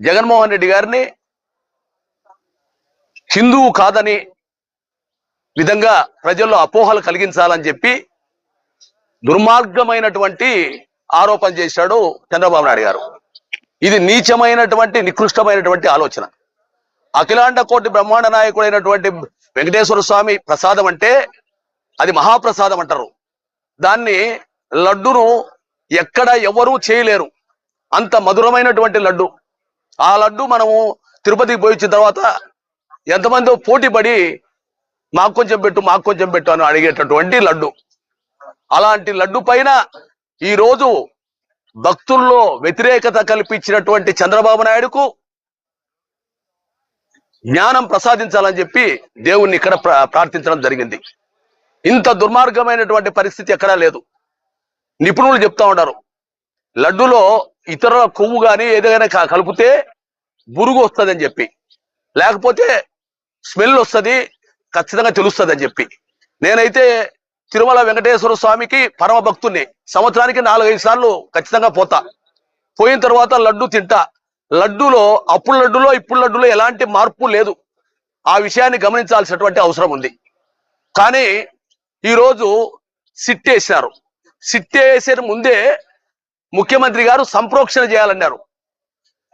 జగన్మోహన్ రెడ్డి గారిని హిందువు కాదని విధంగా ప్రజల్లో అపోహలు కలిగించాలని చెప్పి దుర్మార్గమైనటువంటి ఆరోపణ చేశాడు చంద్రబాబు నాయుడు గారు. ఇది నీచమైనటువంటి నికృష్టమైనటువంటి ఆలోచన. అఖిలాండ కోటి బ్రహ్మాండ నాయకుడైనటువంటి వెంకటేశ్వర స్వామి ప్రసాదం అంటే అది మహాప్రసాదం అంటారు. దాన్ని లడ్డును ఎక్కడ ఎవరూ చేయలేరు. అంత మధురమైనటువంటి లడ్డు. ఆ లడ్డు మనము తిరుపతికి పోయి వచ్చిన తర్వాత ఎంతమందో పోటీ పడి మాకు కొంచెం పెట్టు మాకు కొంచెం పెట్టు అని అడిగేటటువంటి లడ్డు. అలాంటి లడ్డు పైన ఈ రోజు భక్తుల్లో వ్యతిరేకత కల్పించినటువంటి చంద్రబాబు నాయుడుకు జ్ఞానం ప్రసాదించాలని చెప్పి దేవుణ్ణి ఇక్కడ ప్రార్థించడం జరిగింది. ఇంత దుర్మార్గమైనటువంటి పరిస్థితి ఎక్కడా లేదు. నిపుణులు చెప్తా ఉంటారు లడ్డులో ఇతరుల కొవ్వు కానీ ఏదైనా కలిపితే బురుగు వస్తుంది అని చెప్పి. లేకపోతే స్మెల్ వస్తుంది ఖచ్చితంగా తెలుస్తుంది అని చెప్పి. నేనైతే తిరుమల వెంకటేశ్వర స్వామికి పరమ భక్తుణ్ణి. సంవత్సరానికి నాలుగైదు సార్లు ఖచ్చితంగా పోతా. పోయిన తర్వాత లడ్డు తింటా. లడ్డులో అప్పుడు లడ్డులో ఇప్పుడు లడ్డులో ఎలాంటి మార్పు లేదు. ఆ విషయాన్ని గమనించాల్సినటువంటి అవసరం ఉంది. కానీ ఈరోజు సిట్ వేసినారు సిట్ వేసిన ముందే ముఖ్యమంత్రి గారు సంప్రోక్షణ చేయాలన్నారు.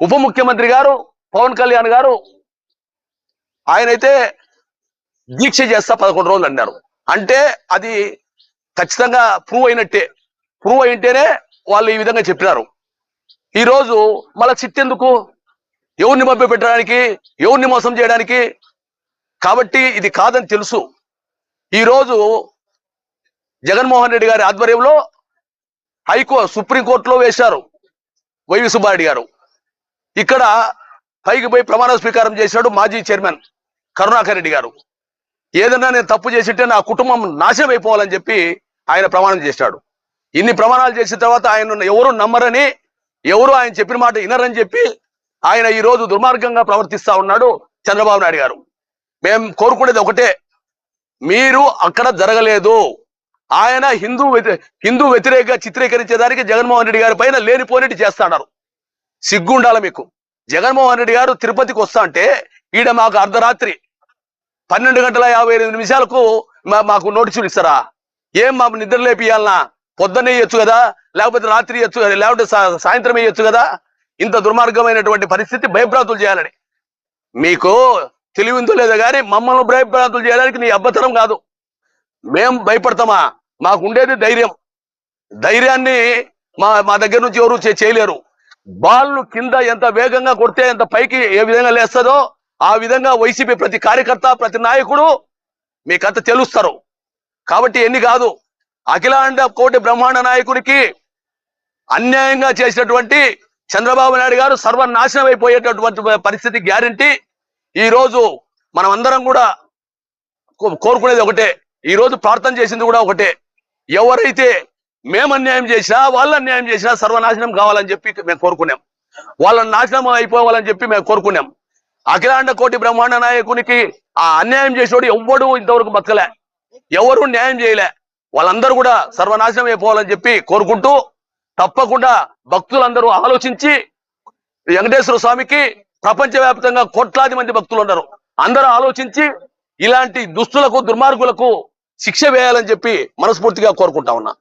ఉప ముఖ్యమంత్రి గారు పవన్ కళ్యాణ్ గారు ఆయనైతే దీక్ష చేస్తా పదకొండు రోజులు అన్నారు. అంటే అది ఖచ్చితంగా ప్రూవ్ అయినట్టే. ప్రూవ్ అయింటేనే వాళ్ళు ఈ విధంగా చెప్పినారు. ఈ రోజు చిట్టెందుకు? ఎవరిని మభ్య పెట్టడానికి ఎవరిని మోసం చేయడానికి? కాబట్టి ఇది కాదని తెలుసు. ఈ రోజు జగన్మోహన్ రెడ్డి గారి ఆధ్వర్యంలో హైకో సుప్రీంకోర్టులో వేశారు వైవి సుబ్బారెడ్డి గారు. ఇక్కడ పైకి పోయి ప్రమాణ స్వీకారం చేశాడు మాజీ చైర్మన్ కరుణాకర్ రెడ్డి గారు. ఏదన్నా నేను తప్పు చేసింటే నా కుటుంబం నాశనం అయిపోవాలని చెప్పి ఆయన ప్రమాణం చేశాడు. ఇన్ని ప్రమాణాలు చేసిన తర్వాత ఆయన ఎవరు నమ్మరని ఎవరు ఆయన చెప్పిన మాట వినరని చెప్పి ఆయన ఈ రోజు దుర్మార్గంగా ప్రవర్తిస్తా ఉన్నాడు చంద్రబాబు నాయుడు గారు. మేము కోరుకునేది ఒకటే మీరు అక్కడ జరగలేదు. ఆయన హిందూ హిందూ వ్యతిరేక చిత్రీకరించేదానికి జగన్మోహన్ రెడ్డి గారి పైన లేనిపోనిటి చేస్తాడారు సిగ్గుండాల మీకు. జగన్మోహన్ రెడ్డి గారు తిరుపతికి వస్తా అంటే ఈడ మాకు అర్ధరాత్రి పన్నెండు గంటల యాభై ఎనిమిది నిమిషాలకు మా- మాకు నోటీసులు ఇస్తారా? ఏం మాకు నిద్ర లేపియాలనా పొద్దున్నే ఇవ్వచ్చు కదా? లేకపోతే రాత్రి ఇవ్వచ్చు లేకపోతే సాయంత్రం ఇవ్వచ్చు కదా? ఇంత దుర్మార్గమైనటువంటి పరిస్థితి భయభ్రాంతులు చేయాలని. మీకు తెలివిందో లేదో కానీ మమ్మల్ని భయభ్రాంతులు చేయడానికి నీ అబ్బతరం కాదు. మేం భయపడతామా? మాకు ఉండేది ధైర్యం. ధైర్యాన్ని మా మా దగ్గర నుంచి ఎవరు చే- చేయలేరు. బాల్ను కింద ఎంత వేగంగా కొడితే ఎంత పైకి ఏ విధంగా లేస్తుందో ఆ విధంగా వైసీపీ ప్రతి కార్యకర్త ప్రతి నాయకుడు మీకంత తెలుస్తారు. కాబట్టి ఎన్ని కాదు అఖిలాండ కోటి బ్రహ్మాండ నాయకుడికి అన్యాయంగా చేసినటువంటి చంద్రబాబు నాయుడు గారు సర్వనాశనం అయిపోయేటటువంటి పరిస్థితి గ్యారంటీ. ఈ రోజు మనం అందరం కూడా కోరుకునేది ఒకటే. ఈ రోజు ప్రార్థన చేసింది కూడా ఒకటే. ఎవరైతే మేము అన్యాయం చేసినా వాళ్ళు అన్యాయం చేసినా సర్వనాశనం కావాలని చెప్పి మేము కోరుకున్నాం. వాళ్ళ నాశనం అయిపోవాలని చెప్పి మేము కోరుకున్నాం. అఖిలాండ కోటి బ్రహ్మాండ నాయకునికి ఆ అన్యాయం చేసేవాడు ఎవ్వడు ఇంతవరకు బతకలే. ఎవరు న్యాయం చేయలే. వాళ్ళందరూ కూడా సర్వనాశనం అయిపోవాలని చెప్పి కోరుకుంటూ తప్పకుండా భక్తులందరూ ఆలోచించి వెంకటేశ్వర స్వామికి ప్రపంచవ్యాప్తంగా కోట్లాది మంది భక్తులు ఉన్నారు. అందరూ ఆలోచించి ఇలాంటి దుస్తులకు దుర్మార్గులకు శిక్ష వేయాలని చెప్పి మనస్ఫూర్తిగా కోరుకుంటా ఉన్నా.